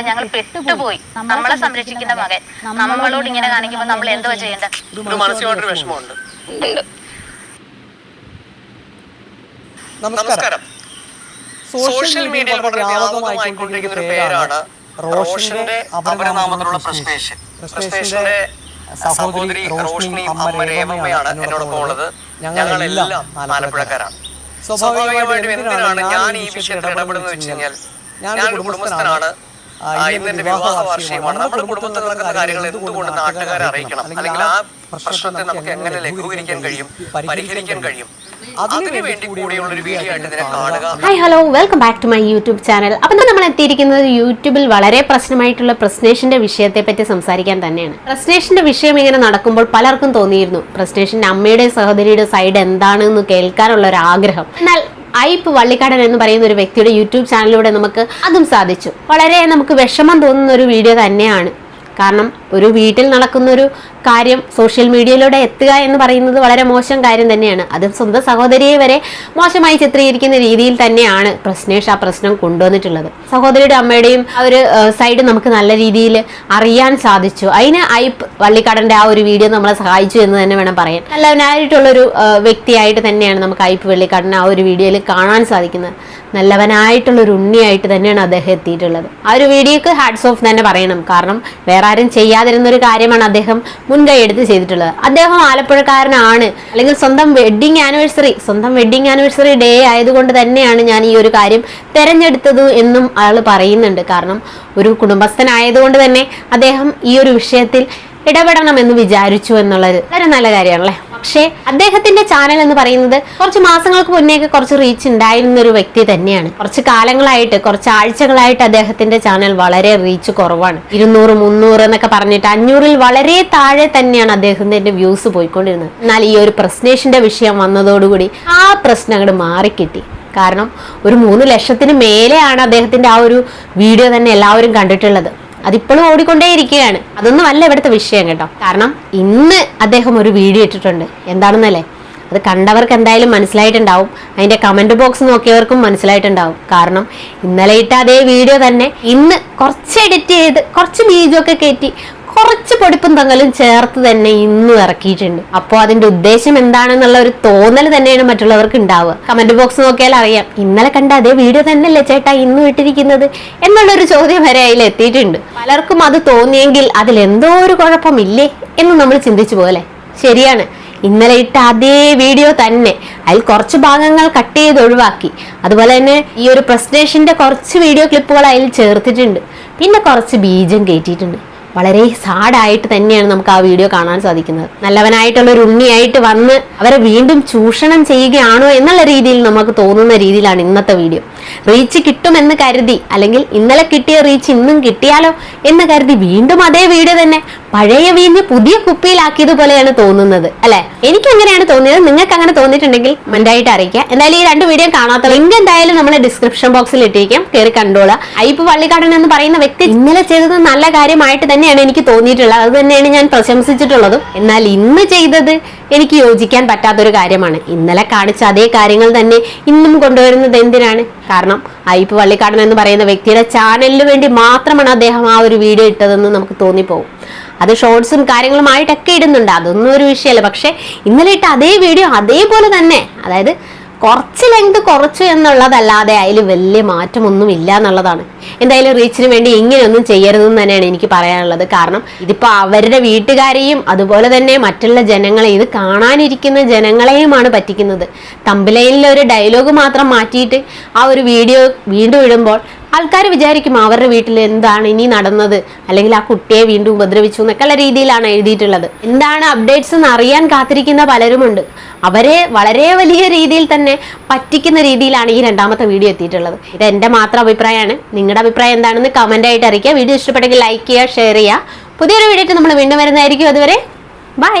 ഞങ്ങൾ പെട്ടുപോയി. നമ്മളെ സംരക്ഷിക്കുന്ന മകൻ. നമ്മളോട് ഇങ്ങനെ കാണിക്കുമ്പോൾ നമ്മൾ എന്തോ ചെയ്യേണ്ടത് ഒരു മാനസികമായിട്ടൊരു വിഷമമുണ്ട്. നമസ്കാരം. സോഷ്യൽ മീഡിയയിൽ വളരെ വ്യാപകമായിക്കൊണ്ടിരിക്കുന്ന ഒരു പേരാണ് റോഷന്റെ അപരനാമത്തിലുള്ള പ്രശ്നേഷൻ പ്രശ്നേഷന്റെ സഹോദരി റോഷ്നി അമ്മ രേവമ്മയാണ് എന്നോടൊപ്പം ഉള്ളത്. ഞങ്ങളെല്ലാം ആലപ്പുഴക്കാരാണ്. സ്വാഭാവികമായിട്ടും എന്തിനാണ്? ഞാൻ ഈ വിഷയത്തിൽ ഇടപെടുന്നത് വെച്ച് കഴിഞ്ഞാൽ ഞാൻ കുടുംബസ്ഥനാണ്. ഇന്ന് വിവാഹ വാർഷികമാണ്. നമ്മുടെ കുടുംബത്തിൽ നടക്കുന്ന കാര്യങ്ങൾ എന്തുകൊണ്ട് നാട്ടുകാരെ അറിയിക്കണം? അല്ലെങ്കിൽ ആ പ്രശ്നത്തെ നമുക്ക് എങ്ങനെ ലഘൂകരിക്കാൻ കഴിയും? പരിഹരിക്കാൻ കഴിയും? അതിനു കൂടിയുള്ള ഒരു വീഡിയോ ആയിട്ട് കാണുക hi hello welcome back to my YouTube channel അപ്പം നമ്മൾ എത്തിയിരിക്കുന്നത് യൂട്യൂബിൽ വളരെ പ്രശ്നമായിട്ടുള്ള പ്രശ്നേഷന്റെ വിഷയത്തെ പറ്റി സംസാരിക്കാൻ തന്നെയാണ്. പ്രശ്നേഷന്റെ വിഷയം ഇങ്ങനെ നടക്കുമ്പോൾ പലർക്കും തോന്നിയിരുന്നു. പ്രശ്നേഷന്റെ അമ്മയുടെ സഹോദരിയുടെ സൈഡ് എന്താണെന്ന് കേൾക്കാനുള്ള ഒരു ആഗ്രഹം എന്നാൽ ഐപ്പ് വള്ളിക്കാടൻ എന്ന് പറയുന്ന ഒരു വ്യക്തിയുടെ യൂട്യൂബ് ചാനലിലൂടെ നമുക്ക് അതും സാധിച്ചു. വളരെ നമുക്ക് വിഷമം തോന്നുന്ന ഒരു വീഡിയോ തന്നെയാണ്. കാരണം ഒരു വീട്ടിൽ നടക്കുന്ന ഒരു കാര്യം സോഷ്യൽ മീഡിയയിലൂടെ എത്തുക എന്ന് പറയുന്നത് വളരെ മോശം കാര്യം തന്നെയാണ്. അത് സ്വന്തം സഹോദരിയെ വരെ മോശമായി ചിത്രീകരിക്കുന്ന രീതിയിൽ തന്നെയാണ് പ്രശ്നേഷ് ആ പ്രശ്നം കൊണ്ടുവന്നിട്ടുള്ളത്. സഹോദരിയുടെ അമ്മയുടെയും ആ ഒരു സൈഡ് നമുക്ക് നല്ല രീതിയിൽ അറിയാൻ സാധിച്ചു. അതിന് ഐപ്പ് വള്ളിക്കാടന്റെ ആ ഒരു വീഡിയോ നമ്മളെ സഹായിച്ചു എന്ന് തന്നെ വേണം പറയാൻ. നല്ലവനായിട്ടുള്ളൊരു വ്യക്തിയായിട്ട് തന്നെയാണ് നമുക്ക് ഐപ്പ് വള്ളിക്കാടൻ ആ ഒരു വീഡിയോയിൽ കാണാൻ സാധിക്കുന്നത്. നല്ലവനായിട്ടുള്ളൊരു ഉണ്ണിയായിട്ട് തന്നെയാണ് അദ്ദേഹം എത്തിയിട്ടുള്ളത്. ആ ഒരു വീഡിയോക്ക് ഹാഡ്സ് ഓഫ് തന്നെ പറയണം. കാരണം വേറെ ആരും ചെയ്യാതിരുന്ന ഒരു കാര്യമാണ് അദ്ദേഹം മുൻകൈ എടുത്ത് ചെയ്തിട്ടുള്ളത്. അദ്ദേഹം ആലപ്പുഴക്കാരനാണ്. അല്ലെങ്കിൽ സ്വന്തം വെഡ്ഡിങ് ആനിവേഴ്സറി സ്വന്തം വെഡ്ഡിങ് ആനിവേഴ്സറി ഡേ ആയതുകൊണ്ട് തന്നെയാണ് ഞാൻ ഈ ഒരു കാര്യം തെരഞ്ഞെടുത്തത് എന്നും ആൾ പറയുന്നുണ്ട്. കാരണം ഒരു കുടുംബസ്ഥനായതുകൊണ്ട് തന്നെ അദ്ദേഹം ഈ ഒരു വിഷയത്തിൽ ഇടപെടണം എന്ന് വിചാരിച്ചു എന്നുള്ളത് വളരെ നല്ല കാര്യമാണല്ലേ? പക്ഷേ അദ്ദേഹത്തിന്റെ ചാനൽ എന്ന് പറയുന്നത് കുറച്ച് മാസങ്ങൾക്ക് മുന്നേക്ക് കുറച്ച് റീച്ച് ഉണ്ടായിരുന്ന ഒരു വ്യക്തി തന്നെയാണ്. കുറച്ച് കാലങ്ങളായിട്ട് കുറച്ച് ആഴ്ചകളായിട്ട് അദ്ദേഹത്തിന്റെ ചാനൽ വളരെ റീച്ച് കുറവാണ്. ഇരുന്നൂറ് മുന്നൂറ് എന്നൊക്കെ പറഞ്ഞിട്ട് അഞ്ഞൂറിൽ വളരെ താഴെ തന്നെയാണ് അദ്ദേഹത്തിന്റെ വ്യൂസ് പോയിക്കൊണ്ടിരുന്നത്. എന്നാൽ ഈ ഒരു പ്രശ്നേഷിന്റെ വിഷയം വന്നതോടുകൂടി ആ പ്രശ്നം അങ്ങോട്ട് മാറിക്കിട്ടി. കാരണം ഒരു മൂന്ന് ലക്ഷത്തിന് മേലെയാണ് അദ്ദേഹത്തിന്റെ ആ ഒരു വീഡിയോ തന്നെ എല്ലാവരും കണ്ടിട്ടുള്ളത്. അതിപ്പോഴും ഓടിക്കൊണ്ടേയിരിക്കുകയാണ്. അതൊന്നും അല്ല ഇവിടുത്തെ വിഷയം കേട്ടോ. കാരണം ഇന്ന് അദ്ദേഹം ഒരു വീഡിയോ ഇട്ടിട്ടുണ്ട്. എന്താണെന്നല്ലേ? അത് കണ്ടവർക്ക് എന്തായാലും മനസ്സിലായിട്ടുണ്ടാവും. അതിന്റെ കമന്റ് ബോക്സ് നോക്കിയവർക്കും മനസ്സിലായിട്ടുണ്ടാവും. കാരണം ഇന്നലെ ഇട്ട അതേ വീഡിയോ തന്നെ ഇന്ന് കുറച്ച് എഡിറ്റ് ചെയ്ത് കുറച്ച് ബീജമൊക്കെ കയറ്റി കുറച്ച് പൊടിപ്പും തങ്ങലും ചേർത്ത് തന്നെ ഇന്നും ഇറക്കിയിട്ടുണ്ട്. അപ്പോൾ അതിന്റെ ഉദ്ദേശം എന്താണെന്നുള്ള ഒരു തോന്നൽ തന്നെയാണ് മറ്റുള്ളവർക്ക് ഉണ്ടാവുക. കമന്റ് ബോക്സ് നോക്കിയാൽ അറിയാം. ഇന്നലെ കണ്ട അതേ വീഡിയോ തന്നെയല്ലേ ചേട്ടാ ഇന്നും ഇട്ടിരിക്കുന്നത് എന്നുള്ളൊരു ചോദ്യം വരെ അതിൽ എത്തിയിട്ടുണ്ട്. പലർക്കും അത് തോന്നിയെങ്കിൽ അതിൽ എന്തോ ഒരു കുഴപ്പമില്ലേ എന്ന് നമ്മൾ ചിന്തിച്ചു പോലെ ശരിയാണ്. ഇന്നലെ ഇട്ട അതേ വീഡിയോ തന്നെ അതിൽ കുറച്ച് ഭാഗങ്ങൾ കട്ട് ചെയ്ത് ഒഴിവാക്കി. അതുപോലെ തന്നെ ഈ ഒരു പ്രസന്റേഷന്റെ കുറച്ച് വീഡിയോ ക്ലിപ്പുകൾ അതിൽ ചേർത്തിട്ടുണ്ട്. പിന്നെ കുറച്ച് ബീജം കയറ്റിയിട്ടുണ്ട്. വളരെ സാഡായിട്ട് തന്നെയാണ് നമുക്ക് ആ വീഡിയോ കാണാൻ സാധിക്കുന്നത്. നല്ലവനായിട്ടുള്ള ഒരു ഉണ്ണിയായിട്ട് വന്ന് അവരെ വീണ്ടും ചൂഷണം ചെയ്യുകയാണോ എന്നുള്ള രീതിയിൽ നമുക്ക് തോന്നുന്ന രീതിയിലാണ് ഇന്നത്തെ വീഡിയോ. റീച്ച് കിട്ടുമെന്ന് കരുതി. അല്ലെങ്കിൽ ഇന്നലെ കിട്ടിയ റീച്ച് ഇന്നും കിട്ടിയാലോ എന്ന് കരുതി വീണ്ടും അതേ വീഡിയോ തന്നെ പഴയ വീഞ്ഞ് പുതിയ കുപ്പിയിലാക്കിയതുപോലെയാണ് തോന്നുന്നത് അല്ലെ? എനിക്ക് അങ്ങനെയാണ് തോന്നിയത്. നിങ്ങൾക്ക് അങ്ങനെ തോന്നിയിട്ടുണ്ടെങ്കിൽ കമന്റായിട്ട് അറിയിക്കുക. എന്തായാലും ഈ രണ്ട് വീഡിയോ കാണാത്ത ലിങ്ക് എന്തായാലും നമ്മൾ ഡിസ്ക്രിപ്ഷൻ ബോക്സിൽ ഇട്ടിരിക്കാം. കയറി കണ്ടോളാം. അയ്യപ്പ് പള്ളിക്കാടൻ എന്ന് പറയുന്ന വ്യക്തി ഇന്നലെ ചെയ്തത് നല്ല കാര്യമായിട്ട് തന്നെയാണ് എനിക്ക് തോന്നിയിട്ടുള്ളത്. അത് തന്നെയാണ് ഞാൻ പ്രശംസിച്ചിട്ടുള്ളതും. എന്നാൽ ഇന്ന് ചെയ്തത് എനിക്ക് യോജിക്കാൻ പറ്റാത്തൊരു കാര്യമാണ്. ഇന്നലെ കാണിച്ച അതേ കാര്യങ്ങൾ തന്നെ ഇന്നും കൊണ്ടുവരുന്നത് എന്തിനാണ്? കാരണം ഐപ്പ് വള്ളിക്കാടൻ എന്ന് പറയുന്ന വ്യക്തിയുടെ ചാനലിന് വേണ്ടി മാത്രമാണ് അദ്ദേഹം ആ ഒരു വീഡിയോ ഇട്ടതെന്ന് നമുക്ക് തോന്നിപ്പോകും. അത് ഷോർട്സും കാര്യങ്ങളുമായിട്ടൊക്കെ ഇടുന്നുണ്ട്. അതൊന്നും ഒരു വിഷയമല്ല. പക്ഷെ ഇന്നലെ ഇട്ട അതേ വീഡിയോ അതേപോലെ തന്നെ. അതായത് കുറച്ച് ലെങ്ത് കുറച്ചു എന്നുള്ളതല്ലാതെ അതിൽ വലിയ മാറ്റമൊന്നും ഇല്ല എന്നുള്ളതാണ്. എന്തായാലും റീച്ചിന് വേണ്ടി ഇങ്ങനെയൊന്നും ചെയ്യരുതെന്ന് തന്നെയാണ് എനിക്ക് പറയാനുള്ളത്. കാരണം ഇതിപ്പോൾ അവരുടെ വീട്ടുകാരെയും അതുപോലെ തന്നെ മറ്റുള്ള ജനങ്ങളെ ഇത് കാണാനിരിക്കുന്ന ജനങ്ങളെയുമാണ് പറ്റിക്കുന്നത്. തമ്പിലൈനിലെ ഒരു ഡയലോഗ് മാത്രം മാറ്റിയിട്ട് ആ ഒരു വീഡിയോ വീണ്ടും ഇടുമ്പോൾ ആൾക്കാർ വിചാരിക്കും അവരുടെ വീട്ടിൽ എന്താണ് ഇനി നടന്നത്? അല്ലെങ്കിൽ ആ കുട്ടിയെ വീണ്ടും ഉപദ്രവിച്ചു എന്നൊക്കെയുള്ള രീതിയിലാണ് എഴുതിയിട്ടുള്ളത്. എന്താണ് അപ്ഡേറ്റ്സ് എന്ന് അറിയാൻ കാത്തിരിക്കുന്ന പലരുമുണ്ട്. അവരെ വളരെ വലിയ രീതിയിൽ തന്നെ പറ്റിക്കുന്ന രീതിയിലാണ് ഈ രണ്ടാമത്തെ വീഡിയോ എത്തിയിട്ടുള്ളത്. ഇത് എന്റെ മാത്രം അഭിപ്രായമാണ്. നിങ്ങളുടെ അഭിപ്രായം എന്താണെന്ന് കമന്റ് ആയിട്ട് അറിയിക്കുക. വീഡിയോ ഇഷ്ടപ്പെട്ടെങ്കിൽ ലൈക്ക് ചെയ്യുക ഷെയർ ചെയ്യുക. പുതിയൊരു വീഡിയോ നമ്മൾ വീണ്ടും വരുന്നതായിരിക്കും അതുവരെ. ബൈ